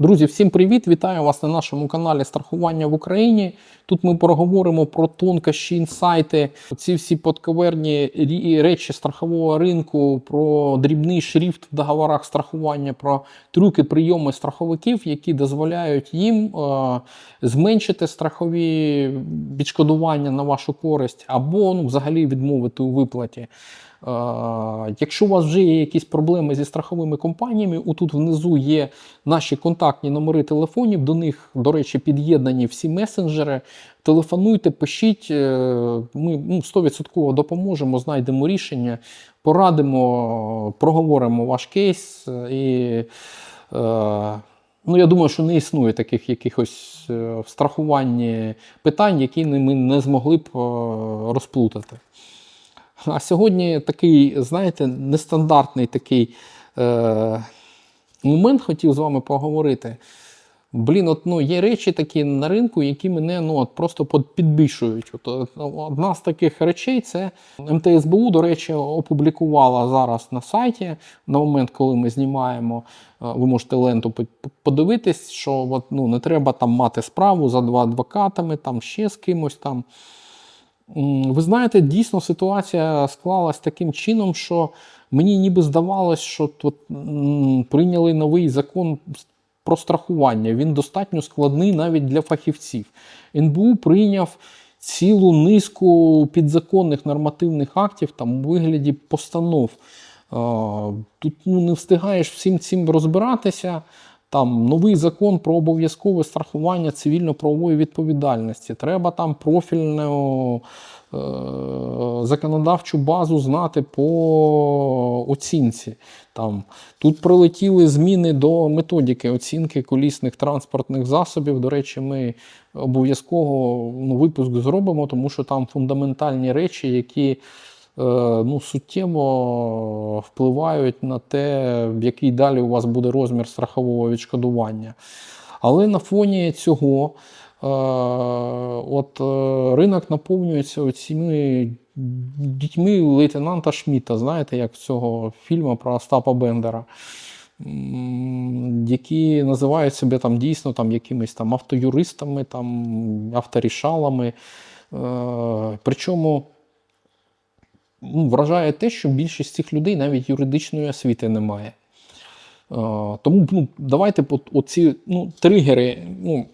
Друзі, всім привіт! Вітаю вас на нашому каналі Страхування в Україні. Тут ми поговоримо про тонкощі, інсайти, ці всі подковерні речі страхового ринку, про дрібний шрифт в договорах страхування, про трюки, прийоми страховиків, які дозволяють їм е, зменшити страхові відшкодування на вашу користь, або ну, взагалі відмовити у виплаті. Якщо у вас вже є якісь проблеми зі страховими компаніями, отут внизу є наші контактні номери телефонів. До них, до речі, під'єднані всі месенджери. Телефонуйте, пишіть. е, Ми ну, 100% допоможемо, знайдемо рішення, порадимо, проговоримо ваш кейс. е, І е, ну, я думаю, що не існує таких якихось в страхуванні питань, які ми не змогли б розплутати. А сьогодні такий, знаєте, нестандартний такий е, момент хотів з вами поговорити. Блін, от, ну, є речі такі на ринку, які мене ну, от, просто підбішують. От, от, одна з таких речей це МТСБУ, до речі, опублікувала зараз на сайті на момент, коли ми знімаємо. е, Ви можете ленту по- по- подивитись, що от, ну, не треба там мати справу за два адвокатами, там ще з кимось там. Ви знаєте, дійсно ситуація склалась таким чином, що мені ніби здавалось, що м, прийняли новий закон про страхування. Він достатньо складний навіть для фахівців. НБУ прийняв цілу низку підзаконних нормативних актів там, у вигляді постанов. Тут ну, не встигаєш всім цим розбиратися. Там новий закон про обов'язкове страхування цивільно-правової відповідальності. Треба там профільну е, законодавчу базу знати по оцінці. Там. Тут прилетіли зміни до методики оцінки колісних транспортних засобів. До речі, ми обов'язково ну, випуск зробимо, тому що там фундаментальні речі, які ну, суттєво впливають на те, який далі у вас буде розмір страхового відшкодування. Але на фоні цього е, от, е, ринок наповнюється цими дітьми лейтенанта Шміта, знаєте, як в цього фільму про Остапа Бендера. Які називають себе там дійсно там, якимись там автоюристами, там, авторішалами. Е, Причому вражає те, що більшість цих людей навіть юридичної освіти не має. Е, Тому ну, давайте оці ну, тригери, ну,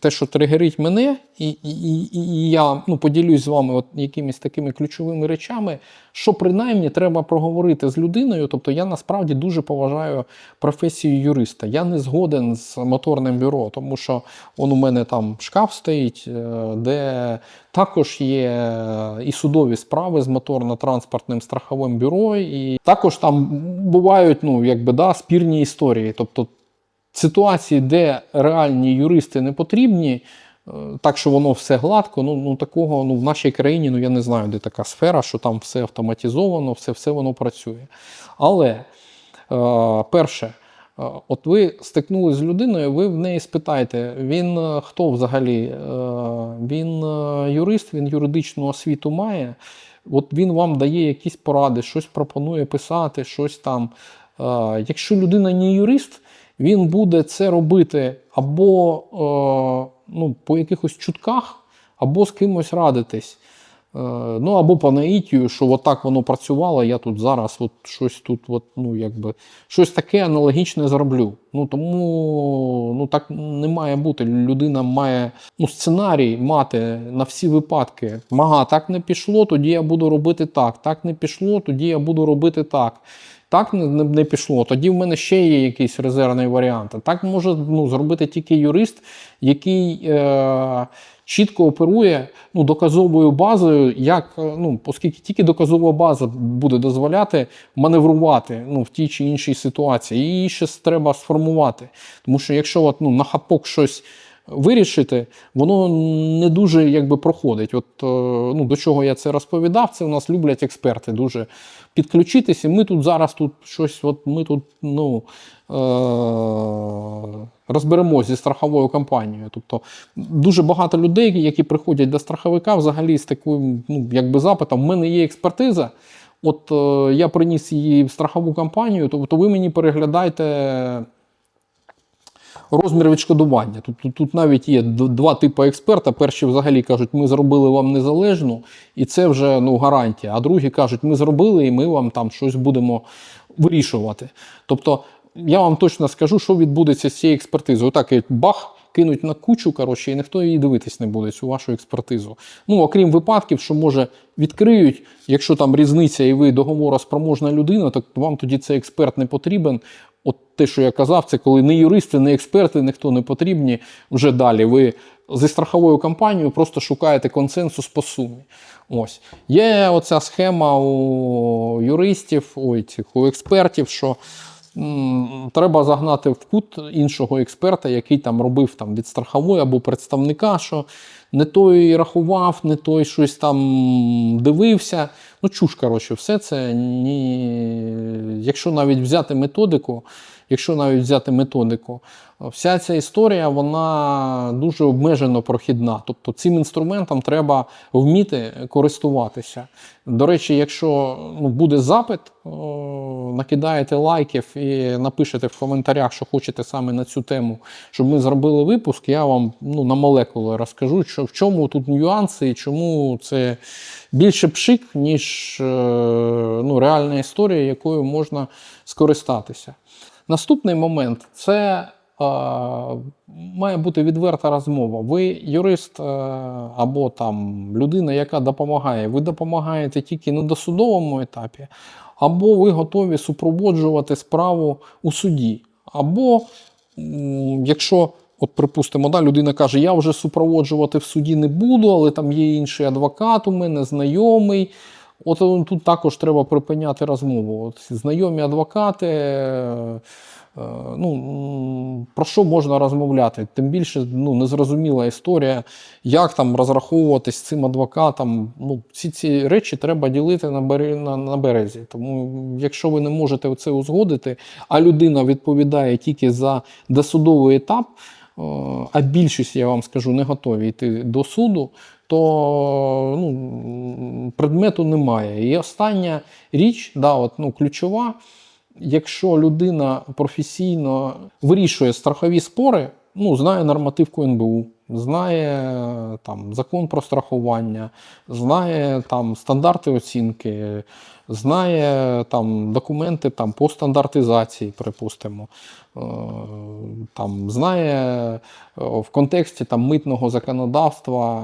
те, що тригерить мене, і, і, і, я ну, поділюсь з вами от якимись такими ключовими речами, що принаймні треба проговорити з людиною. Тобто я насправді дуже поважаю професію юриста. Я не згоден з моторним бюро, тому що он у мене там шкаф стоїть, е, де також є і судові справи з моторно-транспортним страховим бюро, і також там бувають ну, якби, да, спірні історії. Тобто ситуації, де реальні юристи не потрібні, е, так що воно все гладко, ну, ну такого ну, в нашій країні, ну я не знаю, де така сфера, що там все автоматизовано, все, все воно працює. Але е, перше. Е, От ви стикнулися з людиною, ви в неї спитаєте, він хто взагалі? Він юрист, він юридичну освіту має. От він вам дає якісь поради, щось пропонує писати, щось там. Якщо людина не юрист, він буде це робити або е, ну, по якихось чутках, або з кимось радитись. Е, Ну, або по наїтію, що от так воно працювало, я тут зараз от щось тут, от, ну, якби, щось таке аналогічне зроблю. Ну, тому ну, так не має бути. Людина має ну, сценарій мати на всі випадки. Ага, так не пішло, тоді я буду робити так. Так не пішло, тоді я буду робити так. Так не, не, пішло. Тоді в мене ще є якийсь резервний варіант. Так може ну, зробити тільки юрист, який е, чітко оперує ну, доказовою базою, як, е, ну, оскільки тільки доказова база буде дозволяти маневрувати ну, в тій чи іншій ситуації. Її ще треба сформувати. Тому що якщо от, ну, на хапок щось вирішити, воно не дуже якби проходить. От е, ну, до чого я це розповідав, це у нас люблять експерти дуже підключитися. Ми тут зараз тут щось, от ми тут ну, е- розберемося зі страховою компанією. Тобто дуже багато людей, які приходять до страховика, взагалі з таким ну, якби запитом: в мене є експертиза. От е, я приніс її в страхову компанію, тобто ви мені переглядайте розмір відшкодування. Тут, тут, тут навіть є два типи експерта. Перші взагалі кажуть, ми зробили вам незалежну, і це вже ну, гарантія. А другі кажуть, ми зробили і ми вам там щось будемо вирішувати. Тобто, я вам точно скажу, що відбудеться з цією експертизою. Отак бах. Кинуть на кучу, коротше, і ніхто її дивитись не буде, цю вашу експертизу. Ну, окрім випадків, що може відкриють, якщо там різниця і ви договороспроможна людина, то вам тоді цей експерт не потрібен. От те, що я казав, це коли не юристи, не експерти, ніхто не потрібні. Вже далі ви зі страховою компанією просто шукаєте консенсус по сумі. Ось є оця схема у юристів, ой, цих у експертів, що треба загнати в кут іншого експерта, який там робив там від страхової або представника, що не той рахував, не той щось там дивився. Ну, чуш, коротше, все це ні. Якщо навіть взяти методику, якщо навіть взяти методику, вся ця історія вона дуже обмежено прохідна. Тобто цим інструментом треба вміти користуватися. До речі, якщо ну, буде запит, о, накидаєте лайків і напишете в коментарях, що хочете саме на цю тему, щоб ми зробили випуск, я вам ну, на молекули розкажу, що, в чому тут нюанси і чому це більше пшик, ніж е, ну, реальна історія, якою можна скористатися. Наступний момент це е, має бути відверта розмова. Ви юрист е, або там людина, яка допомагає, ви допомагаєте тільки на досудовому етапі, або ви готові супроводжувати справу у суді. Або якщо, от припустимо, да, людина каже, я вже супроводжувати в суді не буду, але там є інший адвокат у мене, знайомий. От е, тут також треба припиняти розмову. От знайомі адвокати. е, е, Ну, про що можна розмовляти? Тим більше ну, незрозуміла історія, як там розраховуватись з цим адвокатом. Ну, всі ці речі треба ділити на, на, на березі. Тому, якщо ви не можете це узгодити, а людина відповідає тільки за досудовий етап, а більшість, я вам скажу, не готові йти до суду, то ну, предмету немає. І остання річ, да, от, ну, ключова, якщо людина професійно вирішує страхові спори, ну, знає нормативку НБУ, знає там, закон про страхування, знає там, стандарти оцінки, знає там, документи там, по стандартизації, припустимо, Е, там, знає е, в контексті там, митного законодавства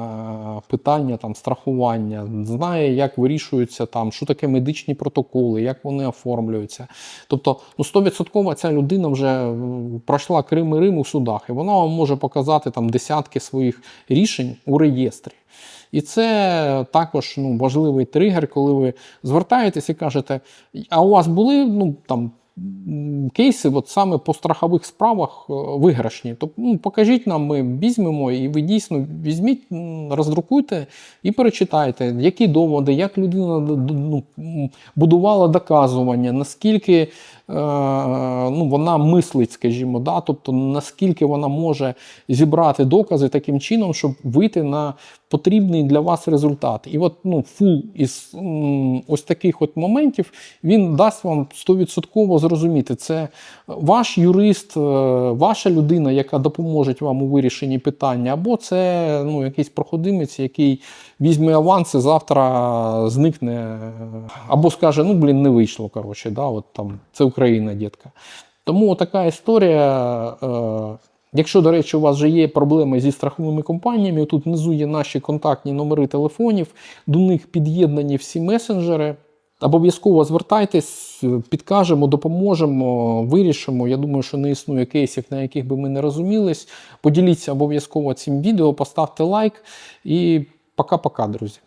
е, питання там, страхування, знає, як вирішуються, там, що таке медичні протоколи, як вони оформлюються. Тобто, ну, 100% ця людина вже пройшла Крим і Рим у судах, і вона вам може показати там, десятки своїх рішень у реєстрі. І це також ну, важливий тригер, коли ви звертаєтесь і кажете, а у вас були ну, там, кейси от саме по страхових справах е, виграшні. Тобто, ну, покажіть нам, ми візьмемо, і ви дійсно візьміть, роздрукуйте і перечитайте, які доводи, як людина ну, будувала доказування, наскільки ну, вона мислить, скажімо, да? тобто наскільки вона може зібрати докази таким чином, щоб вийти на потрібний для вас результат. І от ну, фул із ось таких от моментів він дасть вам 100% зрозуміти, це ваш юрист, е, ваша людина, яка допоможе вам у вирішенні питання, або це ну, якийсь проходимець, який візьме аванс і завтра зникне, е, або скаже, ну блін, не вийшло. Коротше, да, от там, це Україна, дітка. Тому така історія. Е, Якщо, до речі, у вас вже є проблеми зі страховими компаніями, тут внизу є наші контактні номери телефонів, до них під'єднані всі месенджери. Обов'язково звертайтесь, підкажемо, допоможемо, вирішимо. Я думаю, що не існує кейсів, на яких би ми не розумілись. Поділіться обов'язково цим відео, поставте лайк і пока-пока, друзі.